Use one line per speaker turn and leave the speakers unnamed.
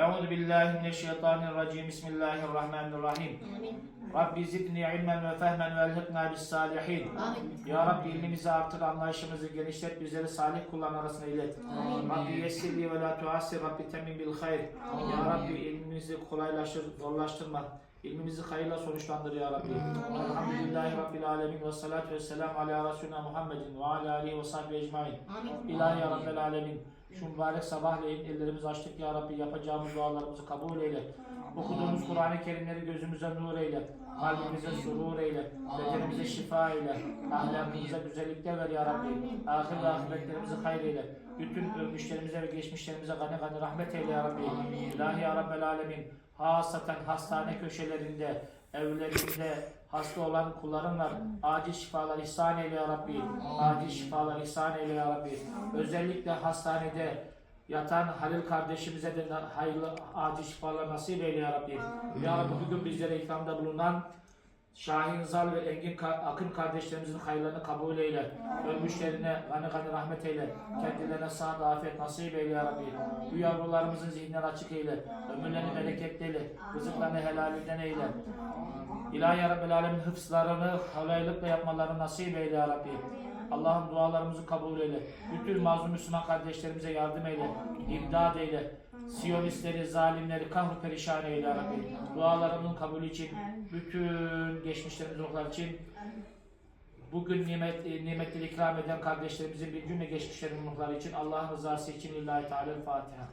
Euzu billahi mineşşeytanirracim. Bismillahirrahmanirrahim.
Amin.
Rabbi zidni ilmen ve fehmen ve elhikna bis salihin.
Amin.
Ya Rabbi ilmimizi artır, anlayışımızı genişlet, bizleri salih kulların arasına ilet.
Amin.
Rabbi yessirli ve la tuassir, Rabbi temin bil hayr. Ya Rabbi ilmimizi kolaylaştır, zorlaştırma. İlmimizi hayırla sonuçlandır ya Rabbi. Elhamdülillahi Rabbil alemin ve salatu ve selam ala Resulina Muhammedin ve ala alihi ve sahbihi ecmain. İlahi ya Rabbel alemin. Şu mübarek sabahleyin ellerimizi açtık ya Rabbi yapacağımız dualarımızı kabul eyle. Okuduğumuz Kur'an-ı Kerimleri gözümüze nur eyle. Kalbimize surur eyle. Bedenimize şifa eyle. Ahlakımıza güzellikler ver ya Rabbi. Ahir ve ahiretlerimizi hayır eyle. Bütün ölmüşlerimize ve geçmişlerimize gani gani rahmet eyle ya Rabbi. İlahi ya Rabbel alemin. Hasaten hastane köşelerinde, evlerinde hasta olan kulların var. Acil şifalar ihsan eyle ya Rabbi. Acil şifalar ihsan eyle ya Rabbi. Özellikle hastanede yatan Halil kardeşimize de hayırlı acil şifalar nasip eyle ya Rabbi. Ya Rabbi bugün bizlere ikramda bulunan Şahin Zal ve Engin Akın kardeşlerimizin hayırlarını kabul eyle. Ölmüşlerine gani gani rahmet eyle. Kendilerine sağlık, afiyet nasip eyle ya Rabbi. Bu yavrularımızın zihinleri açık eyle. Ömürlerini bereketli eyle. Rızıklarını helalinden eyle. İlahi ya Rabbil Alemin hıfzlarını halaylıkla yapmalarını nasip eyle ya Rabbi. Allah'ım dualarımızı kabul eyle. Bütün mazlum Müslüman kardeşlerimize yardım eyle. İmdad eyle. Siyonistleri, zalimleri kahru perişan eyle Rabbi. Dualarımızın kabulü için, bütün geçmişlerimiz ruhlar için, bugün nimet, e, nimetleri ikram eden kardeşlerimizin bir cümle geçmişlerin ruhları için, Allah'ın rızası için İllahi Teala Fatiha.